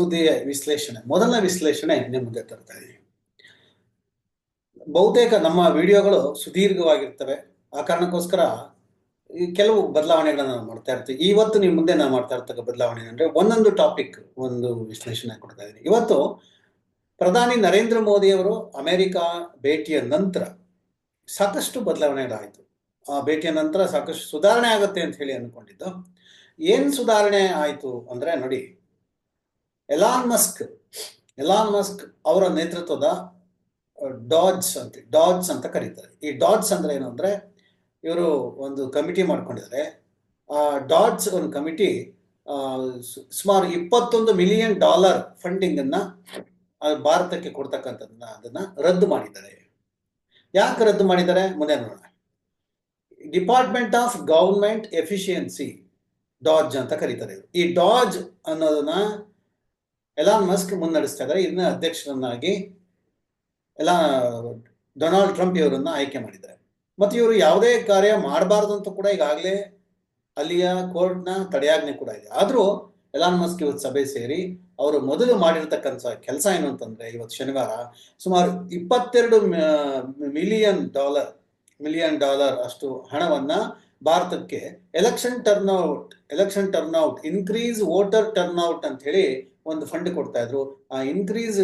ಸುದ್ದಿಯ ವಿಶ್ಲೇಷಣೆ. ಮೊದಲನೇ ವಿಶ್ಲೇಷಣೆ ನಿಮ್ಮ ಮುಂದೆ ತರ್ತಾ ಇದ್ದೀನಿ ಬಹುತೇಕ ನಮ್ಮ ವಿಡಿಯೋಗಳು ಸುದೀರ್ಘವಾಗಿರ್ತವೆ. ಆ ಕಾರಣಕ್ಕೋಸ್ಕರ ಕೆಲವು ಬದಲಾವಣೆಗಳನ್ನು ನಾವು ಮಾಡ್ತಾ ಇರ್ತೀವಿ. ಇವತ್ತು ನಿಮ್ಮ ಮುಂದೆ ನಾವು ಮಾಡ್ತಾ ಇರ್ತಕ್ಕ ಬದಲಾವಣೆ ಅಂದರೆ ಒಂದೊಂದು ಟಾಪಿಕ್ ಒಂದು ವಿಶ್ಲೇಷಣೆ ಕೊಡ್ತಾ ಇದ್ದೀನಿ ಇವತ್ತು ಪ್ರಧಾನಿ ನರೇಂದ್ರ ಮೋದಿ ಅವರು ಅಮೆರಿಕ ಭೇಟಿಯ ನಂತರ ಸಾಕಷ್ಟು ಬದಲಾವಣೆಗಳಾಯಿತು. ಆ ಭೇಟಿಯ ನಂತರ ಸಾಕಷ್ಟು ಸುಧಾರಣೆ ಆಗುತ್ತೆ ಅಂತ ಹೇಳಿ ಅಂದ್ಕೊಂಡಿದ್ದು. ಏನು ಸುಧಾರಣೆ ಆಯಿತು ಅಂದ್ರೆ ನೋಡಿ ಎಲಾನ್ ಮಸ್ಕ್ ಎಲಾನ್ ಮಸ್ಕ್ ಅವರ ನೇತೃತ್ವದ ಡಾಡ್ಸ್ ಅಂತ ಡಾಡ್ಸ್ ಅಂತ ಕರೀತಾರೆ. ಈ ಡಾಡ್ಸ್ ಅಂದ್ರೆ ಏನು ಅಂದ್ರೆ, ಇವರು ಒಂದು ಕಮಿಟಿ ಮಾಡ್ಕೊಂಡಿದ್ದಾರೆ. ಆ ಡಾಡ್ಸ್ ಒಂದು ಕಮಿಟಿ ಸುಮಾರು ಇಪ್ಪತ್ತೊಂದು ಮಿಲಿಯನ್ ಡಾಲರ್ ಫಂಡಿಂಗ್ ಅನ್ನ ಭಾರತಕ್ಕೆ ಕೊಡ್ತಕ್ಕಂಥದ್ದನ್ನ ಅದನ್ನ ರದ್ದು ಮಾಡಿದ್ದಾರೆ. ಯಾಕೆ ರದ್ದು ಮಾಡಿದ್ದಾರೆ? ಮುಂದೆ ನೋಡೋಣ. Department of government efficiency DOGE ಅಂತ ಕರೀತಾರೆ ಈ ಡಾಜ್ ಅನ್ನೋದನ್ನ ಎಲಾನ್ ಮಸ್ಕ್ ಮುನ್ನಡೆಸ್ತಾ ಇದ್ದಾರೆ ಇದನ್ನ ಅಧ್ಯಕ್ಷರನ್ನಾಗಿ ಎಲ್ಲ ಡೊನಾಲ್ಡ್ ಟ್ರಂಪ್ ಇವರನ್ನ ಆಯ್ಕೆ ಮಾಡಿದ್ದಾರೆ. ಮತ್ತು ಇವರು ಯಾವುದೇ ಕಾರ್ಯ ಮಾಡಬಾರ್ದು ಅಂತ ಕೂಡ ಈಗಾಗಲೇ ಅಲ್ಲಿಯ ಕೋರ್ಟ್ನ ತಡೆಯಾಜ್ಞೆ ಕೂಡ ಇದೆ. ಆದರೂ ಎಲಾನ್ ಮಸ್ಕ್ ಇವತ್ತು ಸಭೆ ಸೇರಿ ಅವರು ಮೊದಲು ಮಾಡಿರ್ತಕ್ಕಂಥ ಕೆಲಸ ಏನು ಅಂತಂದ್ರೆ ಇವತ್ತು ಶನಿವಾರ ಸುಮಾರು ಇಪ್ಪತ್ತೆರಡು ಮಿಲಿಯನ್ ಡಾಲರ್ ಮಿಲಿಯನ್ ಡಾಲರ್ ಅಷ್ಟು ಹಣವನ್ನ ಭಾರತಕ್ಕೆ election turnout election turnout increase voter turnout ಅಂತ ಹೇಳಿ ಒಂದು ಫಂಡ್ ಕೊಡ್ತಾ ಇದ್ರು. ಆ ಇನ್ಕ್ರೀಸ್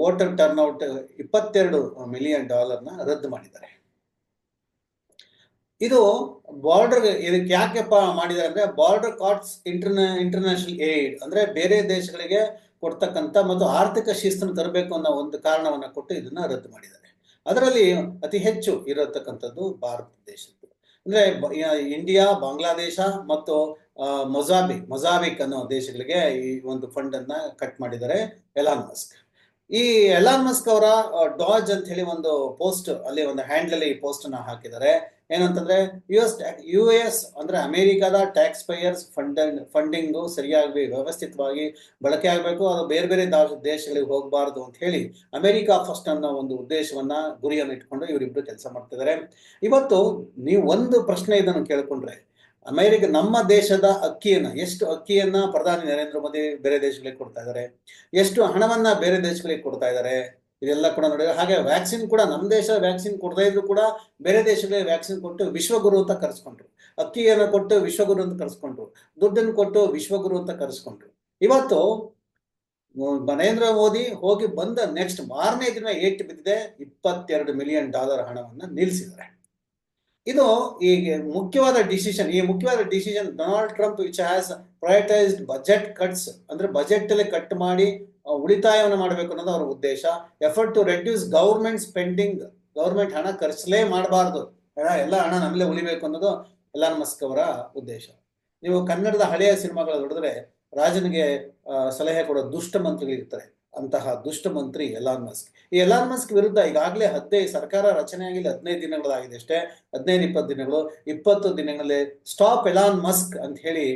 ವೋಟರ್ ಟರ್ನ್ಔಟ್ ಇಪ್ಪತ್ತೆರಡು ಮಿಲಿಯನ್ ಡಾಲರ್ನ ರದ್ದು ಮಾಡಿದ್ದಾರೆ. ಇದು ಬಾರ್ಡರ್ ಇದಕ್ಕೆ ಯಾಕೆಪ್ಪ ಮಾಡಿದ್ದಾರೆ ಅಂದ್ರೆ border cards inter international aid ಅಂದ್ರೆ ಬೇರೆ ದೇಶಗಳಿಗೆ ಕೊಡ್ತಕ್ಕಂಥ ಮತ್ತು ಆರ್ಥಿಕ ಶಿಸ್ತನ್ನು ತರಬೇಕು ಅನ್ನೋ ಒಂದು ಕಾರಣವನ್ನು ಕೊಟ್ಟು ಇದನ್ನ ರದ್ದು ಮಾಡಿದ್ದಾರೆ. ಅದರಲ್ಲಿ ಅತಿ ಹೆಚ್ಚು ಇರತಕ್ಕಂಥದ್ದು ಭಾರತ ದೇಶದ್ದು. ಅಂದ್ರೆ ಇಂಡಿಯಾ, ಬಾಂಗ್ಲಾದೇಶ ಮತ್ತು ಮೊಜಾಬಿಕ್ ಮೊಜಾಬಿಕ್ ಅನ್ನೋ ದೇಶಗಳಿಗೆ ಈ ಒಂದು ಫಂಡ್ ಅನ್ನ ಕಟ್ ಮಾಡಿದ್ದಾರೆ ಎಲಾನ್ ಮಸ್ಕ್ ಈ ಎಲಾನ್ ಮಸ್ಕ್ ಅವರ ಡಾಜ್ ಅಂತ ಹೇಳಿ ಒಂದು ಪೋಸ್ಟ್ ಅಲ್ಲಿ ಒಂದು ಹ್ಯಾಂಡಲ್ ಅಲ್ಲಿ ಪೋಸ್ಟ್ ಅನ್ನ ಹಾಕಿದ್ದಾರೆ. ಏನಂತಂದ್ರೆ ಯು ಎಸ್ ಯು ಎಸ್ ಅಂದ್ರೆ ಅಮೆರಿಕದ ಟ್ಯಾಕ್ಸ್ ಪೇಯರ್ಸ್ ಫಂಡ್ ಫಂಡಿಂಗ್ ಸರಿಯಾಗಿ ವ್ಯವಸ್ಥಿತವಾಗಿ ಬಳಕೆ ಆಗಬೇಕು. ಅದು ಬೇರೆ ಬೇರೆ ದೇಶಗಳಿಗೆ ಹೋಗಬಾರದು ಅಂತ ಹೇಳಿ ಅಮೆರಿಕ ಫಸ್ಟ್ ಅನ್ನೋ ಒಂದು ಉದ್ದೇಶವನ್ನ ಗುರಿಯನ್ನು ಇಟ್ಕೊಂಡು ಇವರಿಬ್ರು ಕೆಲಸ ಮಾಡ್ತಿದ್ದಾರೆ. ಇವತ್ತು ನೀವು ಒಂದು ಪ್ರಶ್ನೆ ಇದನ್ನು ಕೇಳ್ಕೊಂಡ್ರೆ ಅಮೆರಿಕ ನಮ್ಮ ದೇಶದ ಅಕ್ಕಿಯನ್ನ, ಎಷ್ಟು ಅಕ್ಕಿಯನ್ನ ಪ್ರಧಾನಿ ನರೇಂದ್ರ ಮೋದಿ ಬೇರೆ ದೇಶಗಳಿಗೆ ಕೊಡ್ತಾ ಇದ್ದಾರೆ, ಎಷ್ಟು ಹಣವನ್ನ ಬೇರೆ ದೇಶಗಳಿಗೆ ಕೊಡ್ತಾ ಇದ್ದಾರೆ, ಇದೆಲ್ಲ ಕೂಡ ನೋಡಿದ್ರೆ ಹಾಗೆ ವ್ಯಾಕ್ಸಿನ್ ಕೂಡ ನಮ್ಮ ದೇಶ ವ್ಯಾಕ್ಸಿನ್ ಕೊಡದೇ ಇದ್ರು ಕೂಡ ಬೇರೆ ದೇಶಗಳಿಗೆ ವ್ಯಾಕ್ಸಿನ್ ಕೊಟ್ಟು ವಿಶ್ವಗುರು ಅಂತ ಕರೆಸ್ಕೊಂಡ್ರು. ಅಕ್ಕಿಯನ್ನು ಕೊಟ್ಟು ವಿಶ್ವಗುರು ಅಂತ ಕರೆಸ್ಕೊಂಡ್ರು, ದುಡ್ಡನ್ನು ಕೊಟ್ಟು ವಿಶ್ವಗುರು ಅಂತ ಕರೆಸ್ಕೊಂಡ್ರು. ಇವತ್ತು ನರೇಂದ್ರ ಮೋದಿ ಹೋಗಿ ಬಂದ ನೆಕ್ಸ್ಟ್ ಮಾರನೇ ದಿನ ಏಟ್ ಬಿದ್ದಿದೆ, ಇಪ್ಪತ್ತೆರಡು ಮಿಲಿಯನ್ ಡಾಲರ್ ಹಣವನ್ನು ನಿಲ್ಲಿಸಿದ್ದಾರೆ ಇದು ಈ ಮುಖ್ಯವಾದ ಡಿಸಿಷನ್ ಈ ಮುಖ್ಯವಾದ decision Donald Trump which has prioritized budget cuts ಅಂದ್ರೆ ಬಜೆಟ್ ಅಲ್ಲಿ ಕಟ್ ಮಾಡಿ ಉಳಿತಾಯವನ್ನು ಮಾಡಬೇಕು ಅನ್ನೋದು ಅವರ ಉದ್ದೇಶ. Effort to reduce government spending government ಹಣ ಖರ್ಚಲೇ ಮಾಡಬಾರ್ದು. ಎಲ್ಲ ಹಣ ನಮ್ಮಲ್ಲೇ ಉಳಿಬೇಕು ಅನ್ನೋದು ಎಲ್ಲ ಮಸ್ಕ್ ಅವರ ಉದ್ದೇಶ. ನೀವು ಕನ್ನಡದ ಹಳೆಯ ಸಿನಿಮಾಗಳು ನೋಡಿದ್ರೆ ರಾಜನಿಗೆ ಸಲಹೆ ಕೊಡೋ ದುಷ್ಟ ಮಂತ್ರಿಗಳಿರ್ತಾರೆ. ಅಂತಹ ದುಷ್ಟ ಮಂತ್ರಿ ಎಲಾನ್ ಮಸ್ಕ್ ಈ ಎಲಾನ್ ಮಸ್ಕ್ ವಿರುದ್ಧ ಈಗಾಗಲೇ ಹದಿನೈದು ಸರ್ಕಾರ ರಚನೆ ಆಗಿಲ್ಲ, ಹದಿನೈದು ದಿನಗಳಾಗಿದೆ ಅಷ್ಟೇ. ಹದಿನೈದು, ಇಪ್ಪತ್ತು ದಿನಗಳು, ಇಪ್ಪತ್ತು ದಿನಗಳಲ್ಲಿ ಸ್ಟಾಪ್ ಎಲಾನ್ ಮಸ್ಕ್ ಅಂತ ಹೇಳಿ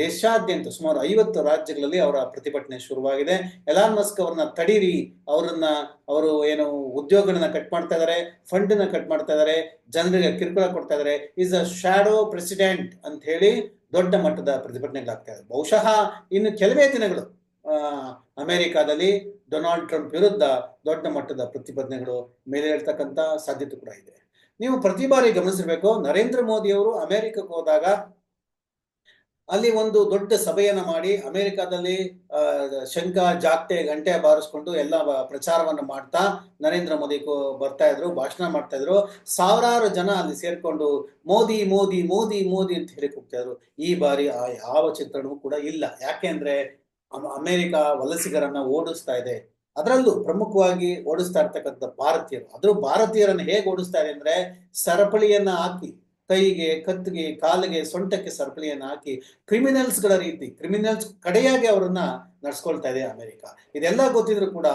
ದೇಶಾದ್ಯಂತ ಸುಮಾರು ಐವತ್ತು ರಾಜ್ಯಗಳಲ್ಲಿ ಅವರ ಪ್ರತಿಭಟನೆ ಶುರುವಾಗಿದೆ. ಎಲಾನ್ ಮಸ್ಕ್ ಅವ್ರನ್ನ ತಡೀರಿ, ಅವರನ್ನ, ಅವರು ಏನು ಉದ್ಯೋಗಗಳನ್ನ ಕಟ್ ಮಾಡ್ತಾ ಇದಾರೆ ಫಂಡ್ನ ಕಟ್ ಮಾಡ್ತಾ ಇದಾರೆ, ಜನರಿಗೆ ಕಿರುಕುಳ ಕೊಡ್ತಾ ಇದಾರೆ ಇಸ್ ಅ ಶ್ಯಾಡೋ ಪ್ರೆಸಿಡೆಂಟ್ ಅಂತ ಹೇಳಿ ದೊಡ್ಡ ಮಟ್ಟದ ಪ್ರತಿಭಟನೆಗಳಾಗ್ತಾ ಇದೆ ಬಹುಶಃ ಇನ್ನು ಕೆಲವೇ ದಿನಗಳು ಅಮೆರಿಕಾದಲ್ಲಿ ಡೊನಾಲ್ಡ್ ಟ್ರಂಪ್ ವಿರುದ್ಧ ದೊಡ್ಡ ಮಟ್ಟದ ಪ್ರತಿಭಟನೆಗಳು ಮೇಲೆ ಹೇಳ್ತಕ್ಕಂಥ ಸಾಧ್ಯತೆ ಕೂಡ ಇದೆ. ನೀವು ಪ್ರತಿ ಬಾರಿ ಗಮನಿಸಿರ್ಬೇಕು, ನರೇಂದ್ರ ಮೋದಿ ಅವರು ಅಮೆರಿಕಕ್ಕೆ ಹೋದಾಗ ಅಲ್ಲಿ ಒಂದು ದೊಡ್ಡ ಸಭೆಯನ್ನ ಮಾಡಿ ಅಮೆರಿಕಾದಲ್ಲಿ ಶಂಕ ಜಾತ್ರೆ ಗಂಟೆ ಬಾರಿಸ್ಕೊಂಡು ಎಲ್ಲ ಪ್ರಚಾರವನ್ನ ಮಾಡ್ತಾ ನರೇಂದ್ರ ಮೋದಿ ಬರ್ತಾ ಇದ್ರು, ಭಾಷಣ ಮಾಡ್ತಾ ಇದ್ರು. ಸಾವಿರಾರು ಜನ ಅಲ್ಲಿ ಸೇರ್ಕೊಂಡು ಮೋದಿ ಮೋದಿ ಮೋದಿ ಮೋದಿ ಅಂತ ಹೇಳಿ ಹೋಗ್ತಾ ಇದ್ರು. ಈ ಬಾರಿ ಆ ಯಾವ ಚಿತ್ರಣವೂ ಕೂಡ ಇಲ್ಲ. ಯಾಕೆಂದ್ರೆ ಅಮೆರಿಕ ವಲಸಿಗರನ್ನ ಓಡಿಸ್ತಾ ಇದೆ. ಅದರಲ್ಲೂ ಪ್ರಮುಖವಾಗಿ ಓಡಿಸ್ತಾ ಇರ್ತಕ್ಕಂಥ ಭಾರತೀಯರು. ಅದ್ರ ಭಾರತೀಯರನ್ನು ಹೇಗೆ ಓಡಿಸ್ತಾರೆ ಅಂದ್ರೆ ಸರಪಳಿಯನ್ನ ಹಾಕಿ, ಕೈಗೆ, ಕತ್ತಿಗೆ, ಕಾಲಿಗೆ, ಸೊಂಟಕ್ಕೆ ಸರಪಳಿಯನ್ನ ಹಾಕಿ ಕ್ರಿಮಿನಲ್ಸ್ಗಳ ರೀತಿ, ಕ್ರಿಮಿನಲ್ಸ್ ಕಡೆಯಾಗಿ ಅವರನ್ನ ನಡ್ಸ್ಕೊಳ್ತಾ ಇದೆ ಅಮೆರಿಕ. ಇದೆಲ್ಲ ಗೊತ್ತಿದ್ರು ಕೂಡ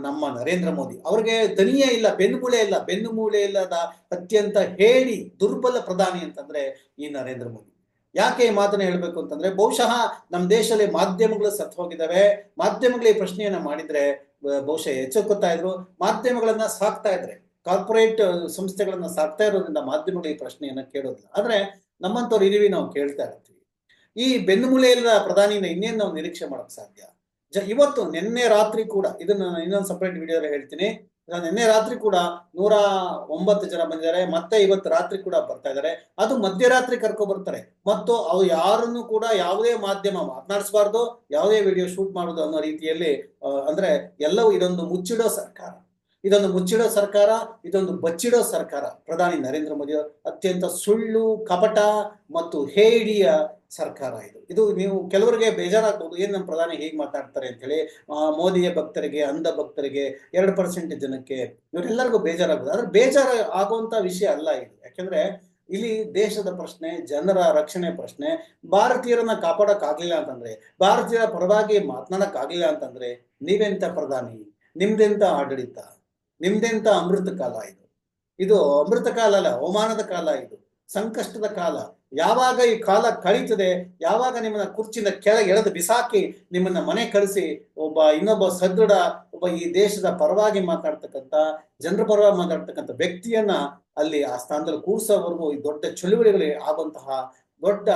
ನಮ್ಮ ನರೇಂದ್ರ ಮೋದಿ ಅವ್ರಿಗೆ ದನಿಯೇ ಇಲ್ಲ, ಬೆನ್ನುಮೂಳೆ ಇಲ್ಲ. ಬೆನ್ನುಮೂಳೆ ಇಲ್ಲದ ಅತ್ಯಂತ ಹೇಳಿ ದುರ್ಬಲ ಪ್ರಧಾನಿ ಅಂತಂದ್ರೆ ಈ ನರೇಂದ್ರ ಮೋದಿ. ಯಾಕೆ ಈ ಮಾತನ್ನ ಹೇಳ್ಬೇಕು ಅಂತಂದ್ರೆ, ಬಹುಶಃ ನಮ್ಮ ದೇಶದಲ್ಲಿ ಮಾಧ್ಯಮಗಳು ಸತ್ತು ಹೋಗಿದ್ದಾವೆ. ಮಾಧ್ಯಮಗಳು ಈ ಪ್ರಶ್ನೆಯನ್ನ ಮಾಡಿದ್ರೆ ಬಹುಶಃ ಎಚ್ಚೆತ್ತುತ್ತಾ ಇದ್ರು. ಮಾಧ್ಯಮಗಳನ್ನ ಸಾಕ್ತಾ ಇದ್ರೆ, ಕಾರ್ಪೊರೇಟ್ ಸಂಸ್ಥೆಗಳನ್ನ ಸಾಕ್ತಾ ಇರೋದ್ರಿಂದ ಮಾಧ್ಯಮಗಳು ಈ ಪ್ರಶ್ನೆಯನ್ನ ಕೇಳೋದಿಲ್ಲ. ಆದ್ರೆ ನಮ್ಮಂತವ್ರು ಇದೀವಿ ನಾವು ಕೇಳ್ತಾ ಇರ್ತೀವಿ. ಈ ಬೆನ್ನುಮೂಲೆಯಲ್ಲ ಪ್ರಧಾನಿಯಿಂದ ಇನ್ನೇನು ನಾವು ನಿರೀಕ್ಷೆ ಮಾಡಕ್ ಸಾಧ್ಯ? ಇವತ್ತು ನಿನ್ನೆ ರಾತ್ರಿ ಕೂಡ, ಇದನ್ನ ನಾನು ಇನ್ನೊಂದು ಸಪರೇಟ್ ವಿಡಿಯೋ ಹೇಳ್ತೀನಿ. ನಿನ್ನೆ ರಾತ್ರಿ ಕೂಡ ನೂರ ಒಂಬತ್ತು ಜನ ಬಂದಿದ್ದಾರೆ, ಮತ್ತೆ ಇವತ್ತು ರಾತ್ರಿ ಕೂಡ ಬರ್ತಾ ಇದ್ದಾರೆ. ಅದು ಮಧ್ಯರಾತ್ರಿ ಕರ್ಕೊ ಬರ್ತಾರೆ. ಮತ್ತು ಅವು ಯಾರನ್ನು ಕೂಡ ಯಾವುದೇ ಮಾಧ್ಯಮ ಮಾತನಾಡಿಸಬಾರ್ದು, ಯಾವುದೇ ವಿಡಿಯೋ ಶೂಟ್ ಮಾಡೋದು ಅನ್ನೋ ರೀತಿಯಲ್ಲಿ ಅಂದ್ರೆ ಎಲ್ಲವೂ ಇದೊಂದು ಮುಚ್ಚಿಡೋ ಸರ್ಕಾರ. ಇದೊಂದು ಮುಚ್ಚಿಡೋ ಸರ್ಕಾರ, ಇದೊಂದು ಬಚ್ಚಿಡೋ ಸರ್ಕಾರ. ಪ್ರಧಾನಿ ನರೇಂದ್ರ ಮೋದಿ ಅತ್ಯಂತ ಸುಳ್ಳು, ಕಪಟ ಮತ್ತು ಹೇಡಿಯ ಸರ್ಕಾರ ಇದು. ಇದು ನೀವು ಕೆಲವರಿಗೆ ಬೇಜಾರಾಗ್ಬೋದು. ಏನು ನಮ್ಮ ಪ್ರಧಾನಿ ಹೇಗೆ ಮಾತಾಡ್ತಾರೆ ಅಂತ ಹೇಳಿ ಆ, ಮೋದಿಯ ಭಕ್ತರಿಗೆ ಅಂಧ ಭಕ್ತರಿಗೆ ಎರಡು ಪರ್ಸೆಂಟ್ ಜನಕ್ಕೆ ಇವರೆಲ್ಲರಿಗೂ ಬೇಜಾರಾಗ್ಬೋದು. ಆದ್ರೆ ಬೇಜಾರ ಆಗುವಂತ ವಿಷಯ ಅಲ್ಲ ಇದು. ಯಾಕೆಂದ್ರೆ ಇಲ್ಲಿ ದೇಶದ ಪ್ರಶ್ನೆ ಜನರ ರಕ್ಷಣೆ ಪ್ರಶ್ನೆ ಭಾರತೀಯರನ್ನ ಕಾಪಾಡಕ್ ಆಗ್ಲಿಲ್ಲ ಅಂತಂದ್ರೆ ಭಾರತೀಯರ ಪರವಾಗಿ ಮಾತನಾಡಕ್ ಆಗ್ಲಿಲ್ಲ ಅಂತಂದ್ರೆ ನೀವೆಂತ ಪ್ರಧಾನಿ? ನಿಮ್ದೆಂತ ಆಡಳಿತ? ನಿಮ್ದೆಂತ ಅಮೃತ ಕಾಲ ಇದು? ಇದು ಅಮೃತ ಕಾಲ ಅಲ್ಲ ಅವಮಾನದ ಕಾಲ ಇದು. ಸಂಕಷ್ಟದ ಕಾಲ. ಯಾವಾಗ ಈ ಕಾಲ ಕಳೀತದೆ, ಯಾವಾಗ ನಿಮ್ಮನ್ನ ಕುರ್ಚಿನ ಕೆಳಗೆ ಎಳೆದು ಬಿಸಾಕಿ ನಿಮ್ಮನ್ನ ಮನೆ ಕಳಿಸಿ ಒಬ್ಬ ಇನ್ನೊಬ್ಬ ಸದೃಢ, ಒಬ್ಬ ಈ ದೇಶದ ಪರವಾಗಿ ಮಾತಾಡ್ತಕ್ಕಂಥ, ಜನರ ಪರವಾಗಿ ಮಾತಾಡ್ತಕ್ಕಂಥ ವ್ಯಕ್ತಿಯನ್ನ ಅಲ್ಲಿ ಆ ಸ್ಥಾನದಲ್ಲಿ ಕೂರಿಸೋವರೆಗೂ ಈ ದೊಡ್ಡ ಚಳುವಳಿಗಳು ಆಗುವಂತಹ ದೊಡ್ಡ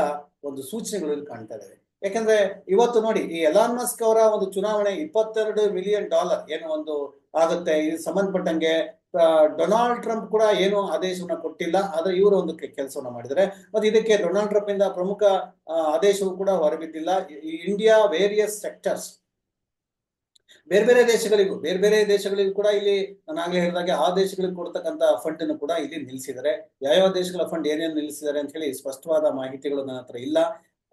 ಒಂದು ಸೂಚನೆಗಳು ಕಾಣ್ತಾ ಇದಾವೆ. ಯಾಕಂದ್ರೆ ಇವತ್ತು ನೋಡಿ, ಈ ಎಲಾನ್ ಮಸ್ಕ್ ಅವರ ಒಂದು ಚುನಾವಣೆ ಇಪ್ಪತ್ತೆರಡು ಮಿಲಿಯನ್ ಡಾಲರ್ ಏನು ಒಂದು ಆಗುತ್ತೆ. ಇದು ಸಂಬಂಧಪಟ್ಟಂಗೆ ಡೊನಾಲ್ಡ್ ಟ್ರಂಪ್ ಕೂಡ ಏನು ಆದೇಶವನ್ನ ಕೊಟ್ಟಿಲ್ಲ, ಆದ್ರೆ ಇವರು ಒಂದು ಕೆಲಸವನ್ನ ಮಾಡಿದ್ದಾರೆ. ಮತ್ತೆ ಇದಕ್ಕೆ ಡೊನಾಲ್ಡ್ ಟ್ರಂಪ್ ಇಂದ ಪ್ರಮುಖ ಆದೇಶವು ಕೂಡ ಹೊರಬಿದ್ದಿಲ್ಲ. ಇಂಡಿಯಾ ವೇರಿಯಸ್ ಸೆಕ್ಟರ್ಸ್ ಬೇರೆ ಬೇರೆ ದೇಶಗಳಿಗೂ, ಬೇರೆ ಬೇರೆ ದೇಶಗಳಿಗೂ ಕೂಡ ಇಲ್ಲಿ ನಾನು ಆಗ್ಲೇ ಹೇಳಿದಾಗೆ ಆ ದೇಶಗಳಿಗೆ ಕೊಡ್ತಕ್ಕಂತ ಫಂಡ್ ಅನ್ನು ಕೂಡ ಇಲ್ಲಿ ನಿಲ್ಲಿಸಿದ್ದಾರೆ ಯಾವ್ಯಾವ ದೇಶಗಳ ಫಂಡ್ ಏನೇನು ನಿಲ್ಲಿಸಿದ್ದಾರೆ ಅಂತ ಹೇಳಿ ಸ್ಪಷ್ಟವಾದ ಮಾಹಿತಿಗಳು ನನ್ನ ಹತ್ರ ಇಲ್ಲ.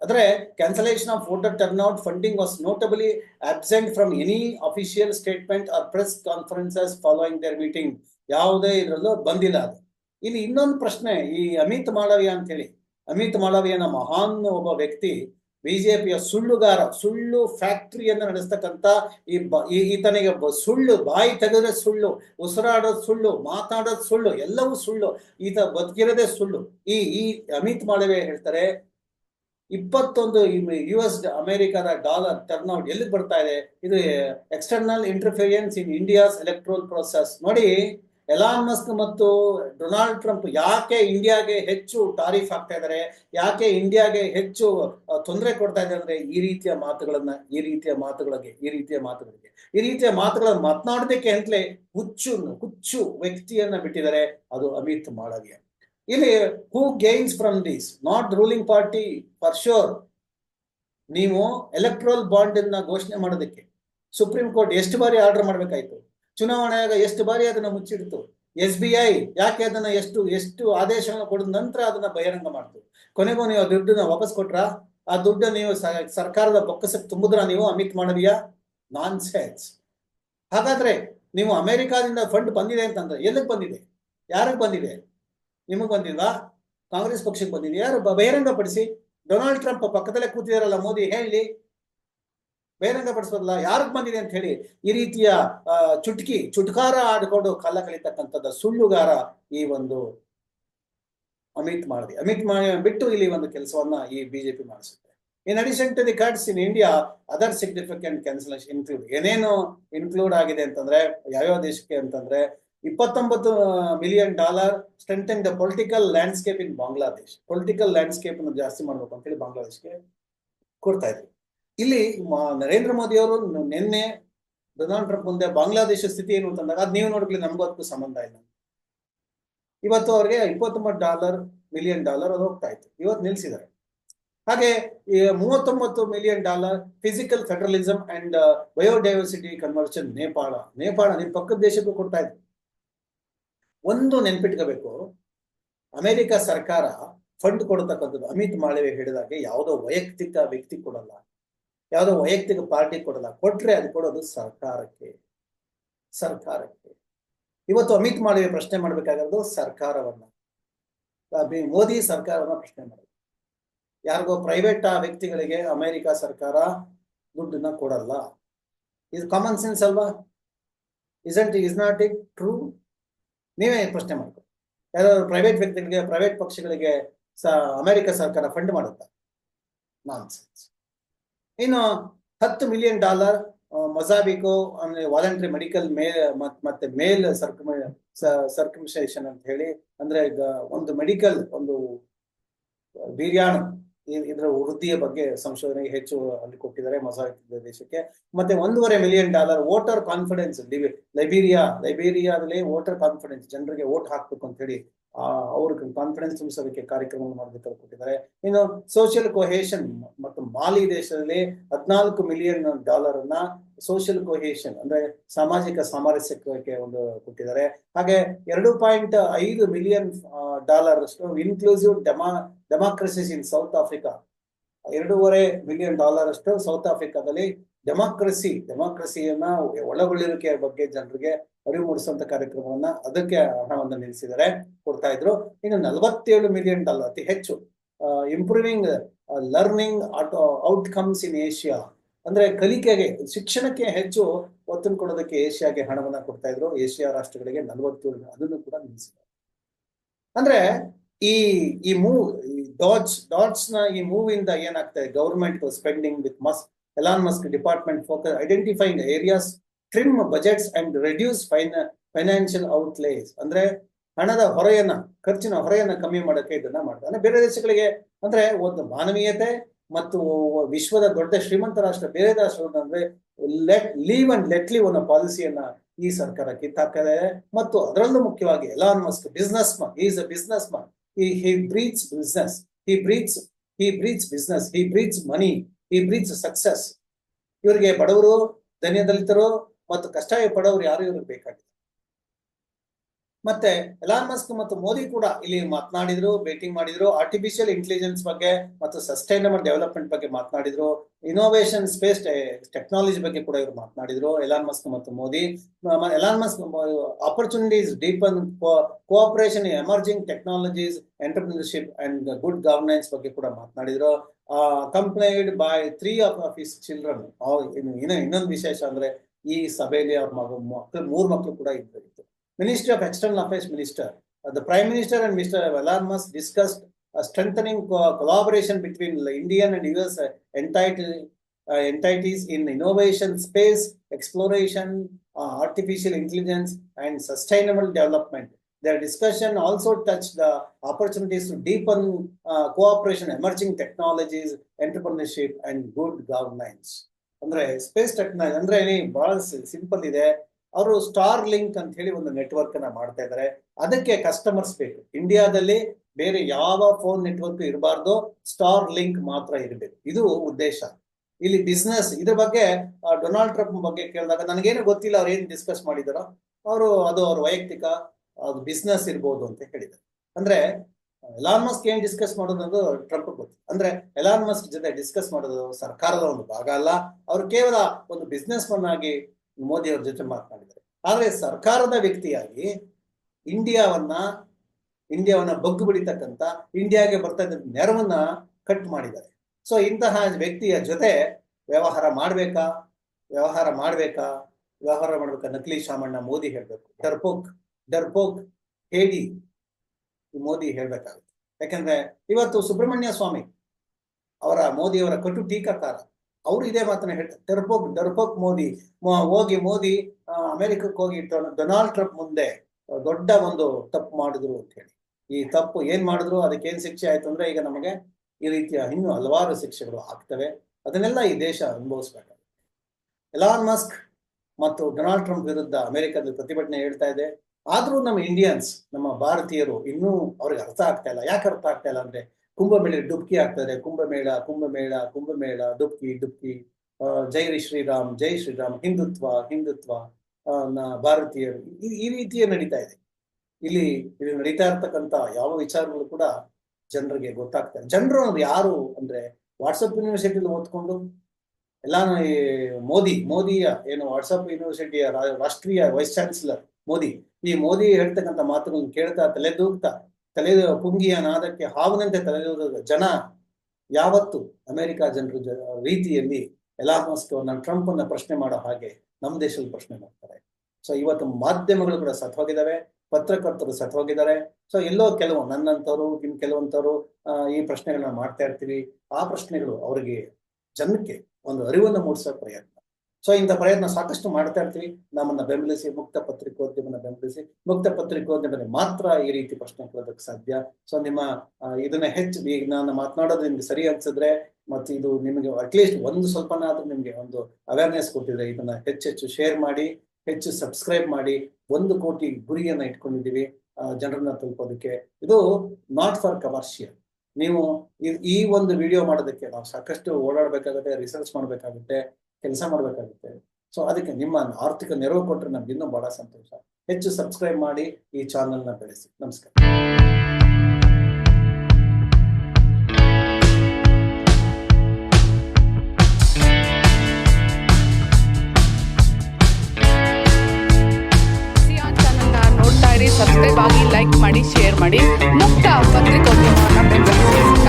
ಆದ್ರೆ cancellation of voter turnout funding was notably absent from any official statement or press conferences following their meeting ಯಾವುದೇ ಇದರಲ್ಲೂ ಬಂದಿಲ್ಲ ಅದು. ಇಲ್ಲಿ ಇನ್ನೊಂದು ಪ್ರಶ್ನೆ, ಈ ಅಮಿತ್ ಮಾಳವಿಯ ಅಂತ ಹೇಳಿ ಅಮಿತ್ ಮಾಳವಿಯನ ಮಹಾನ್ ಒಬ್ಬ ವ್ಯಕ್ತಿ, ಬಿಜೆಪಿಯ ಸುಳ್ಳುಗಾರ, ಸುಳ್ಳು ಫ್ಯಾಕ್ಟ್ರಿಯನ್ನು ನಡೆಸ್ತಕ್ಕಂತ ಈ ಬ ಈತನಿಗೆ ಸುಳ್ಳು, ಬಾಯಿ ತೆಗೆದ್ರೆ ಸುಳ್ಳು, ಉಸಿರಾಡೋದು ಸುಳ್ಳು, ಮಾತಾಡೋದು ಸುಳ್ಳು, ಎಲ್ಲವೂ ಸುಳ್ಳು, ಈತ ಬದುಕಿರೋದೇ ಸುಳ್ಳು. ಈ ಈ ಅಮಿತ್ ಮಾಳವಿಯ ಹೇಳ್ತಾರೆ ಇಪ್ಪತ್ತೊಂದು ಯು ಎಸ್ ಅಮೆರಿಕದ ಡಾಲರ್ ಟರ್ನ್ಔಟ್ ಎಲ್ಲಿಗೆ ಬರ್ತಾ ಇದೆ? ಇದು external interference in India's electoral process ನೋಡಿ ಎಲಾನ್ ಮಸ್ಕ್ ಮತ್ತು ಡೊನಾಲ್ಡ್ ಟ್ರಂಪ್ ಯಾಕೆ ಇಂಡಿಯಾಗೆ ಹೆಚ್ಚು ಟಾರಿಫ್ ಆಗ್ತಾ ಇದ್ದಾರೆ? ಯಾಕೆ ಇಂಡಿಯಾಗೆ ಹೆಚ್ಚು ತೊಂದರೆ ಕೊಡ್ತಾ ಇದೆ ಅಂದ್ರೆ ಈ ರೀತಿಯ ಮಾತುಗಳನ್ನ, ಈ ರೀತಿಯ ಮಾತುಗಳಿಗೆ, ಈ ರೀತಿಯ ಮಾತುಗಳಿಗೆ. ಈ ರೀತಿಯ ಮಾತುಗಳನ್ನ ಮಾತನಾಡೋದಕ್ಕೆ ಅಂತಲೇ ಹುಚ್ಚು ಹುಚ್ಚು ವ್ಯಕ್ತಿಯನ್ನ ಬಿಟ್ಟಿದ್ದಾರೆ. ಅದು ಅಮಿತ್ ಮಾಳವಿಯ. ಇಲ್ಲಿ who gains from these not ruling party for sure ನೀವು ಎಲೆಕ್ಟ್ರಲ್ ಬಾಂಡ್ ಅನ್ನ ಘೋಷಣೆ ಮಾಡೋದಕ್ಕೆ ಸುಪ್ರೀಂ ಕೋರ್ಟ್ ಎಷ್ಟು ಬಾರಿ ಆರ್ಡರ್ ಮಾಡ್ಬೇಕಾಯ್ತು? ಚುನಾವಣೆಯಾಗ ಎಷ್ಟು ಬಾರಿ ಅದನ್ನ ಮುಚ್ಚಿಡ್ತು? ಎಸ್ ಬಿ ಐ ಯಾಕೆ ಅದನ್ನ ಎಷ್ಟು ಎಷ್ಟು ಆದೇಶವನ್ನು ಕೊಡಿದ ನಂತರ ಅದನ್ನ ಬಹಿರಂಗ ಮಾಡ್ತು? ಕೊನೆಗೂ ನೀವು ಆ ದುಡ್ಡನ್ನ ವಾಪಸ್ ಕೊಟ್ರ? ಆ ದುಡ್ಡು ನೀವು ಸರ್ಕಾರದ ಬೊಕ್ಕಸಕ್ಕೆ ತುಂಬಿದ್ರ ನೀವು? ಅಮಿತ್ ಮಾಳವಿಯ ನಾನ್ ಸೆನ್ಸ್ ಹಾಗಾದ್ರೆ ನೀವು ಅಮೆರಿಕಾದಿಂದ ಫಂಡ್ ಬಂದಿದೆ ಅಂತಂದ್ರೆ ಎಲ್ಲಿಗೆ ಬಂದಿದೆ? ಯಾರಿಗೆ ಬಂದಿದೆ? ನಿಮಗ್ ಬಂದಿಲ್ವಾ? ಕಾಂಗ್ರೆಸ್ ಪಕ್ಷಕ್ಕೆ ಬಂದಿದೆ ಯಾರು ಬಹಿರಂಗ ಪಡಿಸಿ ಡೊನಾಲ್ಡ್ ಟ್ರಂಪ್ ಪಕ್ಕದಲ್ಲೇ ಕೂತಿದಾರಲ್ಲ ಮೋದಿ, ಹೇಳಿ. ಬಹಿರಂಗ ಪಡಿಸೋದಲ್ಲ ಯಾರಿಗೆ ಬಂದಿದೆ ಅಂತ ಹೇಳಿ. ಈ ರೀತಿಯ ಚುಟ್ಕಿ, ಚುಟ್ಕಾರ ಆಡಿಕೊಂಡು ಕಾಲ ಕಳೀತಕ್ಕಂಥದ್ದು ಸುಳ್ಳುಗಾರ ಈ ಒಂದು ಅಮಿತ್ ಮಾಡಿದೆ ಅಮಿತ್ ಮಾಡಿ ಬಿಟ್ಟು ಇಲ್ಲಿ ಒಂದು ಕೆಲಸವನ್ನ ಈ BJP ಮಾಡಿಸುತ್ತೆ. In addition to the cuts in India, other significant cancellation include ಏನೇನು ಇನ್ಕ್ಲೂಡ್ ಆಗಿದೆ ಅಂತಂದ್ರೆ, ಯಾವ್ಯಾವ ದೇಶಕ್ಕೆ ಅಂತಂದ್ರೆ ಇಪ್ಪತ್ತೊಂಬತ್ತು million dollar strengthen the political landscape in Bangladesh political landscape ಅನ್ನು ಜಾಸ್ತಿ ಮಾಡ್ಬೇಕು ಅಂತೇಳಿ ಬಾಂಗ್ಲಾದೇಶ್ಗೆ ಕೊಡ್ತಾ ಇದ್ರು. ಇಲ್ಲಿ ನರೇಂದ್ರ ಮೋದಿ ಅವರು ನಿನ್ನೆ ಡೊನಾಲ್ಡ್ ಟ್ರಂಪ್ ಮುಂದೆ ಬಾಂಗ್ಲಾದೇಶ ಸ್ಥಿತಿ ಏನು ಅಂತಂದಾಗ ಅದ್ ನೀವು ನೋಡ್ಕೊಳ್ಳಿ, ನಮಗೂ ಸಂಬಂಧ ಇಲ್ಲ. ಇವತ್ತು ಅವ್ರಿಗೆ ಇಪ್ಪತ್ತೊಂಬತ್ತು ಡಾಲರ್ ಮಿಲಿಯನ್ ಡಾಲರ್ ಅದು ಹೋಗ್ತಾ ಇತ್ತು. ಇವತ್ತು ನಿಲ್ಸಿದ್ದಾರೆ. ಹಾಗೆ ಮೂವತ್ತೊಂಬತ್ತು million dollar physical federalism and biodiversity conversion Nepal Nepal ನಿಮ್ಮ ಪಕ್ಕದ ದೇಶಕ್ಕೂ ಕೊಡ್ತಾ ಇದ್ರು. ಒಂದು ನೆನ್ಪಿಟ್ಕೋಬೇಕು. ಅಮೆರಿಕ ಸರ್ಕಾರ ಫಂಡ್ ಕೊಡತಕ್ಕಂಥದ್ದು ಅಮಿತ್ ಮಾಳವೆ ಹೇಳಿದಾಗೆ ಯಾವುದೋ ವೈಯಕ್ತಿಕ ವ್ಯಕ್ತಿ ಕೊಡಲ್ಲ. ಯಾವುದೋ ವೈಯಕ್ತಿಕ ಪಾರ್ಟಿ ಕೊಡಲ್ಲ. ಕೊಟ್ರೆ ಅದು ಕೊಡೋದು ಸರ್ಕಾರಕ್ಕೆ. ಸರ್ಕಾರಕ್ಕೆ. ಇವತ್ತು ಅಮಿತ್ ಮಾಳವೆ ಪ್ರಶ್ನೆ ಮಾಡ್ಬೇಕಾಗಿರೋದು ಸರ್ಕಾರವನ್ನ. ಮೋದಿ ಸರ್ಕಾರವನ್ನ ಪ್ರಶ್ನೆ ಮಾಡಬೇಕು ಯಾರಿಗೋ ಪ್ರೈವೇಟ್ ವ್ಯಕ್ತಿಗಳಿಗೆ ಅಮೆರಿಕ ಸರ್ಕಾರ ದುಡ್ಡನ್ನ ಕೊಡಲ್ಲ. ಇದು ಕಾಮನ್ ಸೆನ್ಸ್ ಅಲ್ವಾ? Isn't is not it true ನೀವೇ ಪ್ರಶ್ನೆ ಮಾಡ್ಕೊ ಯಾರಾದ್ರು ಪ್ರೈವೇಟ್ ವ್ಯಕ್ತಿಗಳಿಗೆ ಪ್ರೈವೇಟ್ ಪಕ್ಷಗಳಿಗೆ ಸ ಅಮೆರಿಕ ಸರ್ಕಾರ ಫಂಡ್ ಮಾಡುತ್ತಾ? ನಾನ್ ಇನ್ನು ಹತ್ತು ಮಿಲಿಯನ್ ಡಾಲರ್ ಮೊಜಾಬಿಕೋ ಅಂದ್ರೆ ವಾಲಂಟ್ರಿ ಮೆಡಿಕಲ್ ಮೇ, ಮತ್- ಮತ್ತೆ ಮೇಲ್ ಸರ್ಕಮ ಸರ್ಕಮಿಸೇಷನ್ ಅಂತ ಹೇಳಿ, ಅಂದ್ರೆ ಒಂದು ಮೆಡಿಕಲ್ ಒಂದು ವೀರ್ಯಾಣು ಇ- ಇದರ ವೃದ್ಧಿಯ ಬಗ್ಗೆ ಸಂಶೋಧನೆಗೆ ಹೆಚ್ಚು ಅಲ್ಲಿ ಕೊಟ್ಟಿದ್ದಾರೆ ಮೊಸಾಯಿಕ್ ದೇಶಕ್ಕೆ. ಮತ್ತೆ ಒಂದೂವರೆ million dollar voter confidence Liberia ಲೈಬೀರಿಯಾದಲ್ಲಿ voter confidence ಜನರಿಗೆ ವೋಟ್ ಹಾಕ್ಬೇಕು ಅಂತ ಹೇಳಿ, ಆ ಅವ್ರಿಗೆ ಕಾನ್ಫಿಡೆನ್ಸ್ ತುಂಬಿಸೋದಕ್ಕೆ ಕಾರ್ಯಕ್ರಮವನ್ನು ಮಾಡೋದಕ್ಕೆ ಕೊಟ್ಟಿದ್ದಾರೆ. ಇನ್ನು ಸೋಷಿಯಲ್ ಕೊಹೇಷನ್ ಮತ್ತು ಮಾಲಿ ದೇಶದಲ್ಲಿ ಹದಿನಾಲ್ಕು ಮಿಲಿಯನ್ ಡಾಲರ್ ಅನ್ನ ಸೋಷಿಯಲ್ ಕೊಹೇಷನ್ ಅಂದ್ರೆ ಸಾಮಾಜಿಕ ಸಾಮರಸ್ಯಕ್ಕೆ ಒಂದು ಕೊಟ್ಟಿದ್ದಾರೆ. ಹಾಗೆ ಎರಡು ಪಾಯಿಂಟ್ ಐದು ಮಿಲಿಯನ್ ಡಾಲರ್ ಅಷ್ಟು inclusive dema democracies in South Africa ಎರಡೂವರೆ ಮಿಲಿಯನ್ ಡಾಲರ್ ಅಷ್ಟು ಸೌತ್ ಆಫ್ರಿಕಾದಲ್ಲಿ ಡೆಮಾಕ್ರಸಿ ಡೆಮಾಕ್ರಸಿಯನ್ನ ಒಳಗೊಳ್ಳಿರುವಿಕೆಯ ಬಗ್ಗೆ ಜನರಿಗೆ ಅರಿವು ಮೂಡಿಸುವಂತ ಕಾರ್ಯಕ್ರಮವನ್ನ ಅದಕ್ಕೆ ಹಣವನ್ನು ನಿಲ್ಲಿಸಿದ್ದಾರೆ, ಕೊಡ್ತಾ ಇದ್ರು. ಇನ್ನು ನಲವತ್ತೇಳು ಮಿಲಿಯನ್ ಡಾಲರ್ ಅತಿ ಹೆಚ್ಚು improving learning outcomes in Asia ಅಂದ್ರೆ ಕಲಿಕೆಗೆ, ಶಿಕ್ಷಣಕ್ಕೆ ಹೆಚ್ಚು ಒತ್ತು ಕೊಡೋದಕ್ಕೆ ಏಷ್ಯಾಗೆ ಹಣವನ್ನ ಕೊಡ್ತಾ ಇದ್ರು. ಏಷ್ಯಾ ರಾಷ್ಟ್ರಗಳಿಗೆ ನಲವತ್ತೇಳು ಅದನ್ನು ಕೂಡ ನಿಲ್ಲಿಸಿದ್ದಾರೆ ಅಂದ್ರೆ ಈ ಈ ಮೂವ್ ಡಾಟ್ಸ್ ಡಾಟ್ಸ್ನ ಈ ಮೂವ್ ಇಂದ? ಏನಾಗ್ತದೆ government spending with Musk Elon Musk department focus identifying areas, trim budgets and reduce fina, financial outlays. ಅಂದ್ರೆ ಹಣದ ಹೊರೆಯನ್ನ, ಖರ್ಚಿನ ಹೊರೆಯನ್ನ ಕಮ್ಮಿ ಮಾಡೋಕೆ ಇದನ್ನ ಮಾಡ್ತಾರೆ. ಬೇರೆ ದೇಶಗಳಿಗೆ, ಅಂದ್ರೆ ಒಂದು ಮಾನವೀಯತೆ ಮತ್ತು ವಿಶ್ವದ ದೊಡ್ಡ ಶ್ರೀಮಂತ ರಾಷ್ಟ್ರ, ಬೇರೆ ರಾಷ್ಟ್ರಗಳು ಅಂದ್ರೆ let live and let live ಅನ್ನೋ ಪಾಲಿಸಿಯನ್ನ ಈ ಸರ್ಕಾರ ಕಿತ್ತಾಕದೆ ಮತ್ತು ಅದರಲ್ಲೂ ಮುಖ್ಯವಾಗಿ Elon Musk businessman is a businessman ಈ he breach business he breach he breach business he breach money he breach success ಇವರಿಗೆ ಬಡವರು ದಲಿತರು ಮತ್ತು ಕಷ್ಟ ಪಡೋರು ಯಾರು ಇವ್ರಿಗೆ ಬೇಕಾಗಿಲ್ಲ. ಮತ್ತೆ ಎಲಾನ್ ಮಸ್ಕ್ ಮತ್ತು ಮೋದಿ ಕೂಡ ಇಲ್ಲಿ ಮಾತನಾಡಿದ್ರು, ಭೇಟಿ ಮಾಡಿದ್ರು ಆರ್ಟಿಫಿಷಿಯಲ್ ಇಂಟೆಲಿಜೆನ್ಸ್ ಬಗ್ಗೆ ಮತ್ತು ಸಸ್ಟೈನಬಲ್ ಡೆವಲಪ್ಮೆಂಟ್ ಬಗ್ಗೆ ಮಾತನಾಡಿದ್ರು ಇನೋವೇಷನ್ ಸ್ಪೇಸ್ ಟೆಕ್ನಾಲಜಿ ಬಗ್ಗೆ ಕೂಡ ಇವರು ಮಾತನಾಡಿದ್ರು ಎಲಾನ್ ಮಸ್ಕ್ ಮತ್ತು Modi. Elon Musk opportunities deepen cooperation emerging technologies entrepreneurship and good governance ಬಗ್ಗೆ ಕೂಡ ಮಾತನಾಡಿದ್ರು. Complied by three of office children ಇನ್ನು ಇನ್ನೊಂದು ವಿಶೇಷ ಅಂದ್ರೆ ಈ ಸಭೆಯಲ್ಲಿ ಅವ್ರ ಮಗ ಮಕ್ಕಳು ಮೂರು ಮಕ್ಕಳು ಕೂಡ ಇದ್ರು. Ministry of External Affairs Minister, uh, the Prime Minister and Mr. Elon Musk discussed uh, strengthening co- collaboration between the Indian and US uh, entity, uh, entities in innovation, space, exploration, uh, artificial intelligence, and sustainable development. Their discussion also touched the opportunities to deepen uh, cooperation, emerging technologies, entrepreneurship, and good governance. ಅಂದ್ರೆ space technology ಅಂದ್ರೆ ಏನಿ ಬಹಳ simple ಇದೆ ಅವರು star link ಅಂತ ಹೇಳಿ ಒಂದು network ಅನ್ನ ಮಾಡ್ತಾ ಇದ್ದಾರೆ ಅದಕ್ಕೆ ಕಸ್ಟಮರ್ಸ್ ಬೇಕು. ಇಂಡಿಯಾದಲ್ಲಿ ಬೇರೆ ಯಾವ ಫೋನ್ ನೆಟ್ವರ್ಕ್ ಇರಬಾರ್ದು ಸ್ಟಾರ್ ಲಿಂಕ್ ಮಾತ್ರ ಇರಬೇಕು. ಇದು ಉದ್ದೇಶ. ಇಲ್ಲಿ ಬಿಸ್ನೆಸ್ ಇದ್ರ ಬಗ್ಗೆ ಡೊನಾಲ್ಡ್ ಟ್ರಂಪ್ ಬಗ್ಗೆ ಕೇಳಿದಾಗ ನನಗೇನು ಗೊತ್ತಿಲ್ಲ ಅವ್ರು ಏನು ಡಿಸ್ಕಸ್ ಮಾಡಿದಾರೋ. ಅವರು ಅದು ಅವ್ರ ವೈಯಕ್ತಿಕ, ಅದು ಬಿಸ್ನೆಸ್ ಇರ್ಬೋದು ಅಂತ ಹೇಳಿದ್ದಾರೆ. ಅಂದ್ರೆ ಎಲಾನ್ ಮಸ್ಕ್ ಏನ್ ಡಿಸ್ಕಸ್ ಮಾಡೋದು ಟ್ರಂಪ್ ಗೊತ್ತು. ಅಂದ್ರೆ ಎಲಾನ್ ಮಸ್ಕ್ ಜೊತೆ ಡಿಸ್ಕಸ್ ಮಾಡೋದು ಸರ್ಕಾರದ ಒಂದು ಭಾಗ ಅಲ್ಲ. ಅವರು ಕೇವಲ ಒಂದು ಬಿಸ್ನೆಸ್ ಮನ್ ಆಗಿ ಮೋದಿ ಅವ್ರ ಜೊತೆ ಮಾತನಾಡಿದ್ದಾರೆ. ಆದ್ರೆ ಸರ್ಕಾರದ ವ್ಯಕ್ತಿಯಾಗಿ ಇಂಡಿಯಾವನ್ನ ಇಂಡಿಯಾವನ್ನ ಬಗ್ಗು ಬಿಡಿತಕ್ಕಂತ, ಇಂಡಿಯಾಗೆ ಬರ್ತಾ ನೆರವನ್ನ ಕಟ್ ಮಾಡಿದ್ದಾರೆ. ಸೊ ಇಂತಹ ವ್ಯಕ್ತಿಯ ಜೊತೆ ವ್ಯವಹಾರ ಮಾಡ್ಬೇಕಾ? ವ್ಯವಹಾರ ಮಾಡ್ಬೇಕಾ? ವ್ಯವಹಾರ ಮಾಡ್ಬೇಕಾ? ನಕಲಿ ಶಾಮಣ್ಣ ಮೋದಿ ಹೇಳ್ಬೇಕು. ಡರ್ಪೋಕ್ ಡರ್ಪೋಕ್ ಹೇಡಿ ಮೋದಿ ಹೇಳ್ಬೇಕಾಗುತ್ತೆ. ಯಾಕಂದ್ರೆ ಇವತ್ತು ಸುಬ್ರಹ್ಮಣ್ಯ ಸ್ವಾಮಿ ಅವರ ಮೋದಿಯವರ ಕಟು ಟೀಕಾಕಾರ. ಅವರು ಇದೇ ಮಾತನ್ನ ಹೇಳ್ತಾರೆ ಟರ್ಬೋಕ್ ಡರ್ಪೋಕ್ ಮೋದಿ ಹೋಗಿ ಮೋದಿ ಅಮೆರಿಕಕ್ಕೆ ಹೋಗಿ ಡೊನಾಲ್ಡ್ ಟ್ರಂಪ್ ಮುಂದೆ ದೊಡ್ಡ ಒಂದು ತಪ್ಪು ಮಾಡಿದ್ರು ಅಂತ ಹೇಳಿ. ಈ ತಪ್ಪು ಏನ್ ಮಾಡಿದ್ರು ಅದಕ್ಕೆ ಏನ್ ಶಿಕ್ಷೆ ಆಯ್ತು ಅಂದ್ರೆ ಈಗ ನಮಗೆ ಈ ರೀತಿಯ ಇನ್ನೂ ಹಲವಾರು ಶಿಕ್ಷೆಗಳು ಆಗ್ತವೆ. ಅದನ್ನೆಲ್ಲ ಈ ದೇಶ ಅನುಭವಿಸ್ಬೇಕಾಗುತ್ತೆ ಎಲಾನ್ ಮಸ್ಕ್ ಮತ್ತು ಡೊನಾಲ್ಡ್ ಟ್ರಂಪ್ ವಿರುದ್ಧ ಅಮೆರಿಕದಲ್ಲಿ ಪ್ರತಿಭಟನೆ ಹೇಳ್ತಾ ಇದೆ. ಆದ್ರೂ ನಮ್ಮ ಇಂಡಿಯನ್ಸ್ ನಮ್ಮ ಭಾರತೀಯರು ಇನ್ನೂ ಅವ್ರಿಗೆ ಅರ್ಥ ಆಗ್ತಾ ಇಲ್ಲ. ಯಾಕೆ ಅರ್ಥ ಆಗ್ತಾ ಇಲ್ಲ ಅಂದ್ರೆ ಕುಂಭಮೇಳ ಡುಬ್ಕಿ ಆಗ್ತದೆ. ಕುಂಭಮೇಳ ಕುಂಭಮೇಳ ಕುಂಭಮೇಳ, ಡುಬ್ಕಿ ಡುಬ್ಕಿ. ಜೈ ಶ್ರೀರಾಮ್ ಜೈ ಶ್ರೀರಾಮ್, ಹಿಂದುತ್ವ ಹಿಂದುತ್ವ ಭಾರತೀಯರು ಈ- ರೀತಿಯೇ ನಡೀತಾ ಇದೆ. ಇಲ್ಲಿ ಇಲ್ಲಿ ನಡೀತಾ ಇರ್ತಕ್ಕಂತ ಯಾವ ವಿಚಾರಗಳು ಕೂಡ ಜನರಿಗೆ ಗೊತ್ತಾಗ್ತದೆ. ಜನರು ಅಂದ್ರೆ ಯಾರು ಅಂದ್ರೆ ವಾಟ್ಸಪ್ ಯೂನಿವರ್ಸಿಟಿ ಓದ್ಕೊಂಡು, ಎಲ್ಲಾನು ಈ ಮೋದಿ, ಮೋದಿಯ ಏನು ವಾಟ್ಸಪ್ ಯೂನಿವರ್ಸಿಟಿಯ ರಾಷ್ಟ್ರೀಯ ವೈಸ್ ಚಾನ್ಸಲರ್ ಮೋದಿ. ಈ ಮೋದಿ ಹೇಳ್ತಕ್ಕಂತ ಮಾತುಗಳನ್ನು ಕೇಳ್ತಾ ತಲೆದೂಗ್ತಾ ತಲೆ ಪುಂಗಿಯ ನಾದಕ್ಕೆ ಹಾವಿನಂತೆ ತಲೆದೂಗದ ಜನ ಯಾವತ್ತು ಅಮೆರಿಕ ಜನರ ರೀತಿಯಲ್ಲಿ ಎಲ್ಲಾ ಮಸ್ಕ್ ಟ್ರಂಪ್ ಅನ್ನ ಪ್ರಶ್ನೆ ಮಾಡೋ ಹಾಗೆ ನಮ್ಮ ದೇಶದಲ್ಲಿ ಪ್ರಶ್ನೆ ಮಾಡ್ತಾರೆ. ಸೊ ಇವತ್ತು ಮಾಧ್ಯಮಗಳು ಕೂಡ ಸತ್ವೋಗಿದ್ದಾವೆ ಪತ್ರಕರ್ತರು ಸತ್ವೋಗಿದ್ದಾರೆ ಸೊ ಎಲ್ಲೋ ಕೆಲವು ನನ್ನಂತವ್ರು ಇನ್ ಕೆಲವಂತವ್ರು ಆ, ಈ ಪ್ರಶ್ನೆಗಳನ್ನ ಮಾಡ್ತಾ ಇರ್ತೀವಿ. ಆ ಪ್ರಶ್ನೆಗಳು ಅವರಿಗೆ ಜನಕ್ಕೆ ಒಂದು ಅರಿವನ್ನು ಮೂಡಿಸೋ ಪ್ರಯತ್ನ. ಸೊ ಇಂಥ ಪ್ರಯತ್ನ ಸಾಕಷ್ಟು ಮಾಡ್ತಾ ಇರ್ತೀವಿ. ನಮ್ಮನ್ನ ಬೆಂಬಲಿಸಿ, ಮುಕ್ತ ಪತ್ರಿಕೋದ್ಯಮನ ಬೆಂಬಲಿಸಿ, ಮುಕ್ತ ಪತ್ರಿಕೋದ್ಯಮದಲ್ಲಿ ಮಾತ್ರ ಈ ರೀತಿ ಪ್ರಶ್ನೆ ಕೇಳೋದಕ್ಕೆ ಸಾಧ್ಯ. ಸೊ ನಿಮ್ಮ ಇದನ್ನ ಹೆಚ್ಚು, ಈಗ ನಾನು ಮಾತನಾಡೋದು ನಿಮ್ಗೆ ಸರಿ ಅನ್ಸಿದ್ರೆ, ಮತ್ತೆ ಇದು ನಿಮಗೆ ಅಟ್ಲೀಸ್ಟ್ ಒಂದು ಸ್ವಲ್ಪನಾದ್ರೂ ನಿಮ್ಗೆ ಒಂದು ಅವೇರ್ನೆಸ್ ಕೊಟ್ಟಿದ್ರೆ ಇದನ್ನ ಹೆಚ್ಚೆಚ್ಚು ಶೇರ್ ಮಾಡಿ, ಹೆಚ್ಚು ಸಬ್ಸ್ಕ್ರೈಬ್ ಮಾಡಿ. ಒಂದು ಕೋಟಿ ಗುರಿಯನ್ನ ಇಟ್ಕೊಂಡಿದ್ದೀವಿ ಜನರನ್ನ ತಲುಪೋದಕ್ಕೆ. ಇದು ನಾಟ್ ಫಾರ್ ಕಮರ್ಷಿಯಲ್ ನೀವು ಈ ಒಂದು ವಿಡಿಯೋ ಮಾಡೋದಕ್ಕೆ ನಾವು ಸಾಕಷ್ಟು ಓಡಾಡಬೇಕಾಗುತ್ತೆ ರಿಸರ್ಚ್ ಮಾಡಬೇಕಾಗುತ್ತೆ. ಕೆಲಸ ಮಾಡಬೇಕಾಗುತ್ತೆ. ಸೊ ಅದಕ್ಕೆ ನಿಮ್ಮ ಆರ್ಥಿಕ ನೆರವು ಕೊಟ್ಟರೆ ನಮ್ಗೆ ಇನ್ನೂ ಬಹಳ ಸಂತೋಷ. ಹೆಚ್ಚು ಸಬ್ಸ್ಕ್ರೈಬ್ ಮಾಡಿ ಈ ಚಾನಲ್ನ ಬೆಳೆಸಿ. ನಮಸ್ಕಾರ.